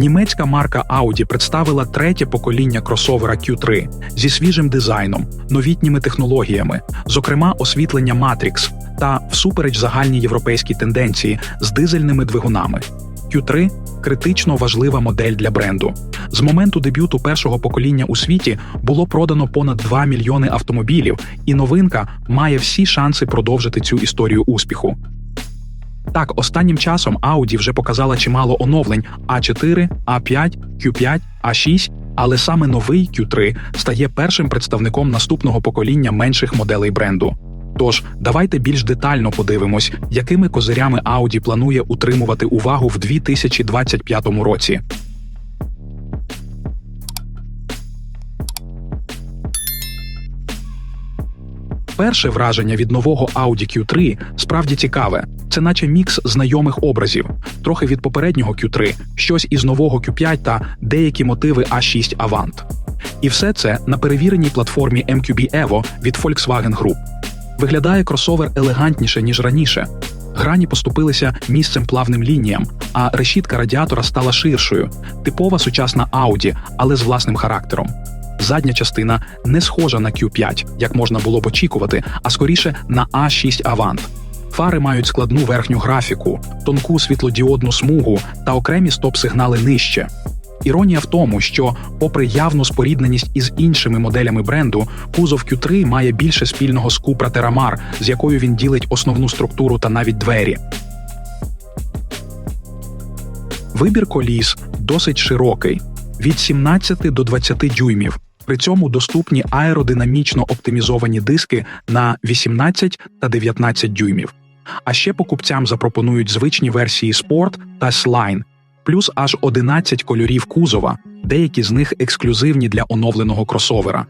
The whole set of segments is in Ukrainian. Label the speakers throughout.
Speaker 1: Німецька марка Audi представила третє покоління кросовера Q3 зі свіжим дизайном, новітніми технологіями, зокрема освітлення Matrix та всупереч загальній європейській тенденції з дизельними двигунами. Q3 критично важлива модель для бренду. З моменту дебюту першого покоління у світі було продано понад 2 мільйони автомобілів, і новинка має всі шанси продовжити цю історію успіху. Так, останнім часом Audi вже показала чимало оновлень А4, А5, Q5, А6, але саме новий Q3 стає першим представником наступного покоління менших моделей бренду. Тож, давайте більш детально подивимось, якими козирями Audi планує утримувати увагу в 2025 році. Перше враження від нового Audi Q3 справді цікаве. Це наче мікс знайомих образів, трохи від попереднього Q3, щось із нового Q5 та деякі мотиви A6 Avant. І все це на перевіреній платформі MQB Evo від Volkswagen Group. Виглядає кросовер елегантніше, ніж раніше. Грані поступилися місцем плавним лініям, а решітка радіатора стала ширшою, типова сучасна Audi, але з власним характером. Задня частина не схожа на Q5, як можна було б очікувати, а скоріше на A6 Avant. Фари мають складну верхню графіку, тонку світлодіодну смугу та окремі стоп-сигнали нижче. Іронія в тому, що, попри явну спорідненість із іншими моделями бренду, кузов Q3 має більше спільного з Cupra Terramar, з якою він ділить основну структуру та навіть двері. Вибір коліс досить широкий від 17 до 20 дюймів. При цьому доступні аеродинамічно оптимізовані диски на 18 та 19 дюймів. А ще покупцям запропонують звичні версії Sport та Slime, плюс аж 11 кольорів кузова, деякі з них ексклюзивні для оновленого кросовера.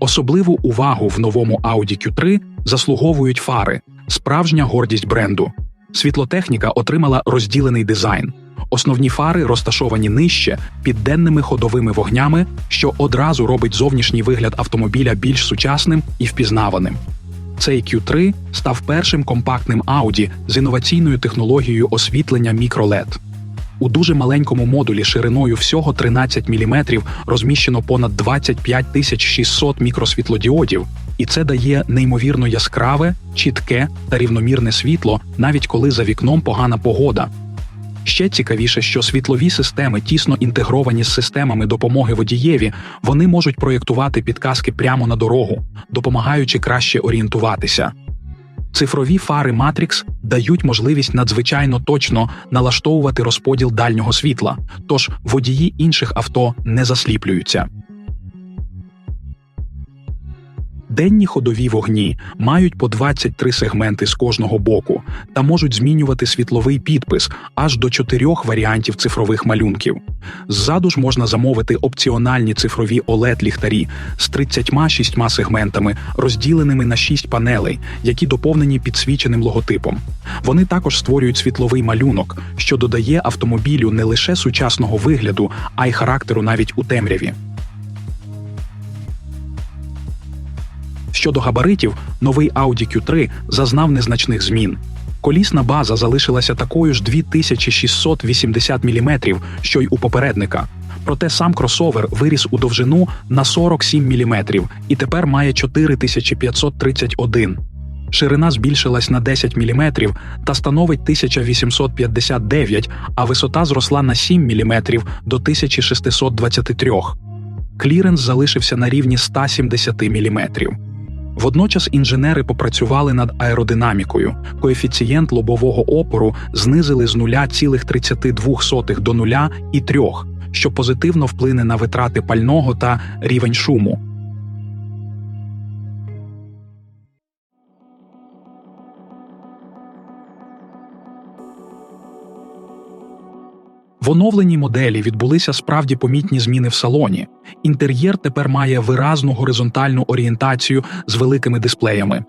Speaker 1: Особливу увагу в новому Audi Q3 заслуговують фари, справжня гордість бренду. Світлотехніка отримала розділений дизайн. Основні фари розташовані нижче під денними ходовими вогнями, що одразу робить зовнішній вигляд автомобіля більш сучасним і впізнаваним. Цей Q3 став першим компактним Audi з інноваційною технологією освітлення мікролед. У дуже маленькому модулі шириною всього 13 мм розміщено понад 25 600 мікросвітлодіодів, і це дає неймовірно яскраве, чітке та рівномірне світло, навіть коли за вікном погана погода. Ще цікавіше, що світлові системи тісно інтегровані з системами допомоги водієві, вони можуть проєктувати підказки прямо на дорогу, допомагаючи краще орієнтуватися. Цифрові фари Matrix дають можливість надзвичайно точно налаштовувати розподіл дальнього світла, тож водії інших авто не засліплюються. Денні ходові вогні мають по 23 сегменти з кожного боку та можуть змінювати світловий підпис аж до чотирьох варіантів цифрових малюнків. Ззаду ж можна замовити опціональні цифрові oled ліхтарі з 36 сегментами, розділеними на 6 панелей, які доповнені підсвіченим логотипом. Вони також створюють світловий малюнок, що додає автомобілю не лише сучасного вигляду, а й характеру навіть у темряві. Щодо габаритів, новий Audi Q3 зазнав незначних змін. Колісна база залишилася такою ж 2680 мм, що й у попередника. Проте сам кросовер виріс у довжину на 47 мм і тепер має 4531. Ширина збільшилась на 10 мм та становить 1859, а висота зросла на 7 мм до 1623. Кліренс залишився на рівні 170 мм. Водночас інженери попрацювали над аеродинамікою. Коефіцієнт лобового опору знизили з 0,32 до 0,3, що позитивно вплине на витрати пального та рівень шуму. В оновленій моделі відбулися справді помітні зміни в салоні. Інтер'єр тепер має виразну горизонтальну орієнтацію з великими дисплеями.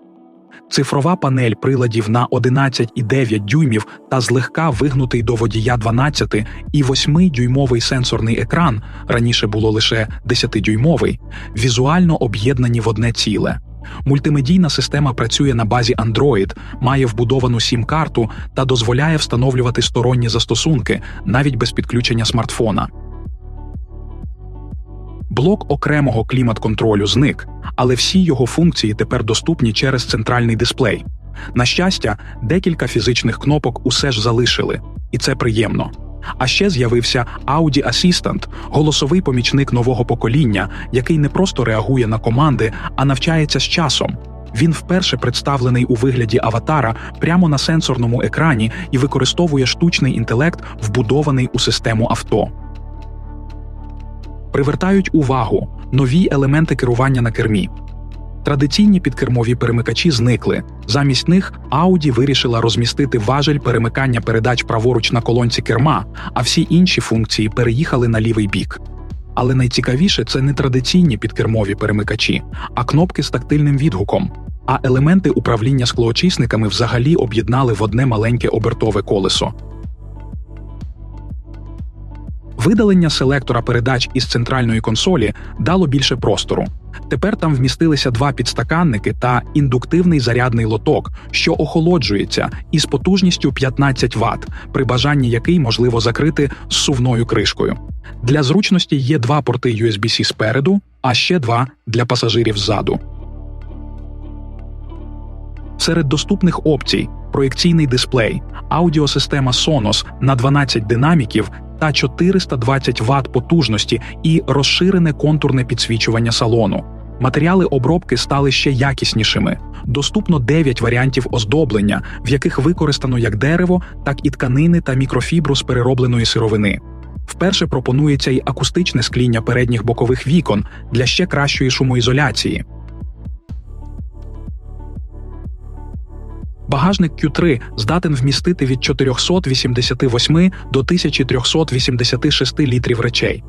Speaker 1: Цифрова панель приладів на 11,9 дюймів та злегка вигнутий до водія 12 і 8-дюймовий сенсорний екран раніше було лише 10-дюймовий, візуально об'єднані в одне ціле. Мультимедійна система працює на базі Android, має вбудовану сім-карту та дозволяє встановлювати сторонні застосунки навіть без підключення смартфона. Блок окремого клімат-контролю зник, але всі його функції тепер доступні через центральний дисплей. На щастя, декілька фізичних кнопок усе ж залишили, і це приємно. А ще з'явився Audi Assistant – голосовий помічник нового покоління, який не просто реагує на команди, а навчається з часом. Він вперше представлений у вигляді аватара прямо на сенсорному екрані і використовує штучний інтелект, вбудований у систему авто. Привертають увагу нові елементи керування на кермі. Традиційні підкермові перемикачі зникли. Замість них Audi вирішила розмістити важель перемикання передач праворуч на колонці керма, а всі інші функції переїхали на лівий бік. Але найцікавіше це не традиційні підкермові перемикачі, а кнопки з тактильним відгуком. А елементи управління склоочисниками взагалі об'єднали в одне маленьке обертове колесо. Видалення селектора передач із центральної консолі дало більше простору. Тепер там вмістилися два підстаканники та індуктивний зарядний лоток, що охолоджується із потужністю 15 Вт, при бажанні який можливо закрити сувною кришкою. Для зручності є два порти USB-C спереду, а ще два для пасажирів ззаду. Серед доступних опцій проєкційний дисплей, аудіосистема Sonos на 12 динаміків та 420 Вт потужності і розширене контурне підсвічування салону. Матеріали обробки стали ще якіснішими. Доступно 9 варіантів оздоблення, в яких використано як дерево, так і тканини та мікрофібру з переробленої сировини. Вперше пропонується й акустичне скління передніх бокових вікон для ще кращої шумоізоляції. Багажник Q3 здатен вмістити від 488 до 1386 літрів речей.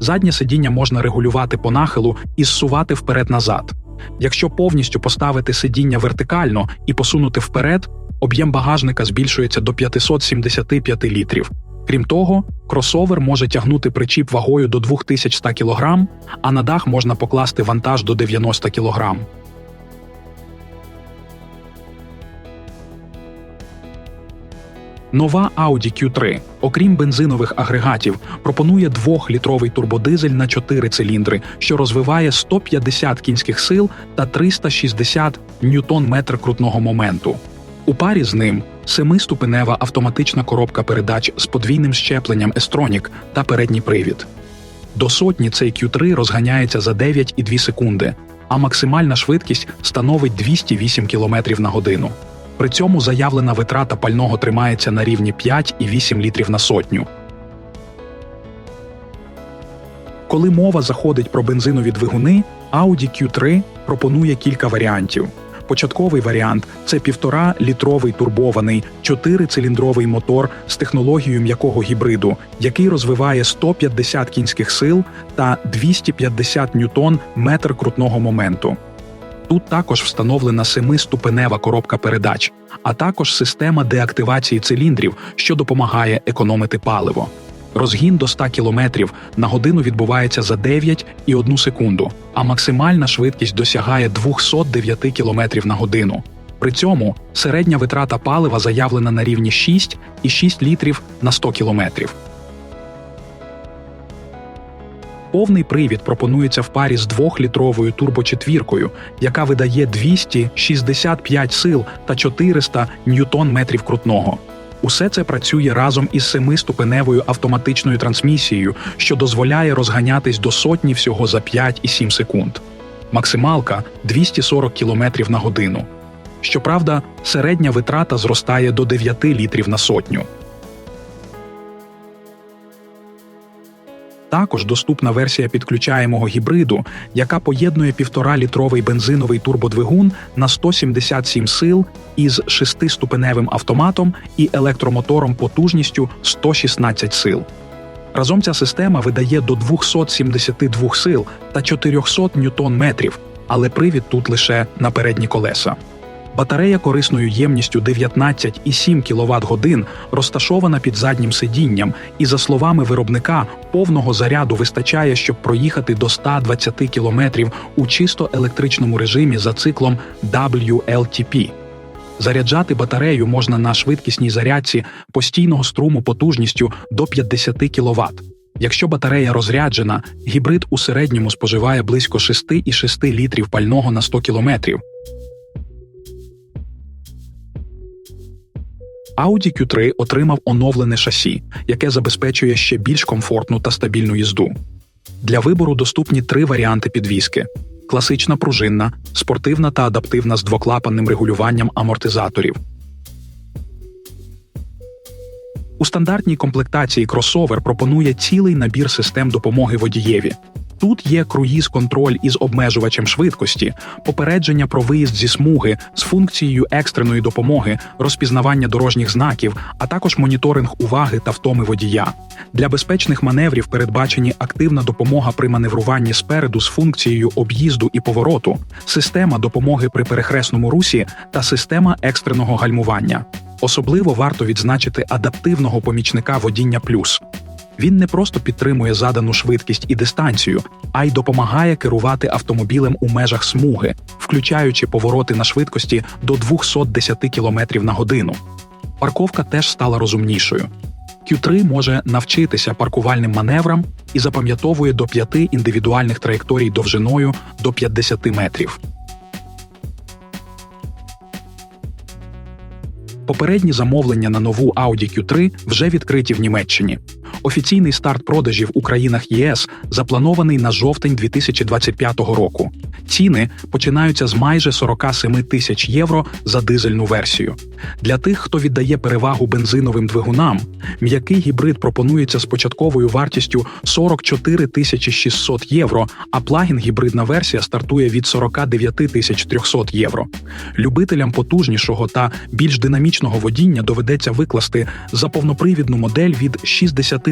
Speaker 1: Заднє сидіння можна регулювати по нахилу і зсувати вперед-назад. Якщо повністю поставити сидіння вертикально і посунути вперед, об'єм багажника збільшується до 575 літрів. Крім того, кросовер може тягнути причіп вагою до 2100 кг, а на дах можна покласти вантаж до 90 кг. Нова Audi Q3, окрім бензинових агрегатів, пропонує 2-літровий турбодизель на 4 циліндри, що розвиває 150 кінських сил та 360 ньютон-метр крутного моменту. У парі з ним семиступенева автоматична коробка передач з подвійним щепленням Estronік та передній привід. До сотні цей Q3 розганяється за 9,2 секунди, а максимальна швидкість становить 208 км на годину. При цьому заявлена витрата пального тримається на рівні 5,8 літрів на сотню. Коли мова заходить про бензинові двигуни, Audi Q3 пропонує кілька варіантів. Початковий варіант це 1,5-літровий турбований 4-циліндровий мотор з технологією м'якого гібриду, який розвиває 150 кінських сил та 250 ньютон метр крутного моменту. Тут також встановлена семиступенева коробка передач, а також система деактивації циліндрів, що допомагає економити паливо. Розгін до 100 км на годину відбувається за 9,1 секунду, а максимальна швидкість досягає 209 км на годину. При цьому середня витрата палива заявлена на рівні 6,6 літрів на 100 кілометрів. Повний привід пропонується в парі з 2-літровою турбочетвіркою, яка видає 265 сил та 400 ньютон-метрів крутного. Усе це працює разом із семиступеневою автоматичною трансмісією, що дозволяє розганятись до сотні всього за 5,7 секунд. Максималка 240 км на годину. Щоправда, середня витрата зростає до 9 літрів на сотню. Також доступна версія підключаємого гібриду, яка поєднує 1,5-літровий бензиновий турбодвигун на 177 сил із 6-ступеневим автоматом і електромотором потужністю 116 сил. Разом ця система видає до 272 сил та 400 ньютон-метрів, але привід тут лише на передні колеса. Батарея корисною ємністю 19,7 кВт годин розташована під заднім сидінням, і, за словами виробника, повного заряду вистачає, щоб проїхати до 120 км у чисто електричному режимі за циклом WLTP. Заряджати батарею можна на швидкісній зарядці постійного струму потужністю до 50 кВт. Якщо батарея розряджена, гібрид у середньому споживає близько 6,6 літрів пального на 100 км. Audi Q3 отримав оновлене шасі, яке забезпечує ще більш комфортну та стабільну їзду. Для вибору доступні три варіанти підвіски: класична пружинна, спортивна та адаптивна з двоклапанним регулюванням амортизаторів. У стандартній комплектації кросовер пропонує цілий набір систем допомоги водієві. Тут є круїз-контроль із обмежувачем швидкості, попередження про виїзд зі смуги з функцією екстреної допомоги, розпізнавання дорожніх знаків, а також моніторинг уваги та втоми водія. Для безпечних маневрів передбачені активна допомога при маневруванні спереду з функцією об'їзду і повороту, система допомоги при перехресному русі та система екстреного гальмування. Особливо варто відзначити адаптивного помічника водіння плюс. Він не просто підтримує задану швидкість і дистанцію, а й допомагає керувати автомобілем у межах смуги, включаючи повороти на швидкості до 210 км на годину. Парковка теж стала розумнішою. Q3 може навчитися паркувальним маневрам і запам'ятовує до п'яти індивідуальних траєкторій довжиною до 50 метрів. Попередні замовлення на нову Audi Q3 вже відкриті в Німеччині. Офіційний старт продажів у країнах ЄС запланований на жовтень 2025 року. Ціни починаються з майже 47 тисяч євро за дизельну версію. Для тих, хто віддає перевагу бензиновим двигунам, м'який гібрид пропонується з початковою вартістю 44 тисячі 600 євро, а плагін-гібридна версія стартує від 49 тисяч 300 євро. Любителям потужнішого та більш динамічного водіння доведеться викласти за повнопривідну модель від 60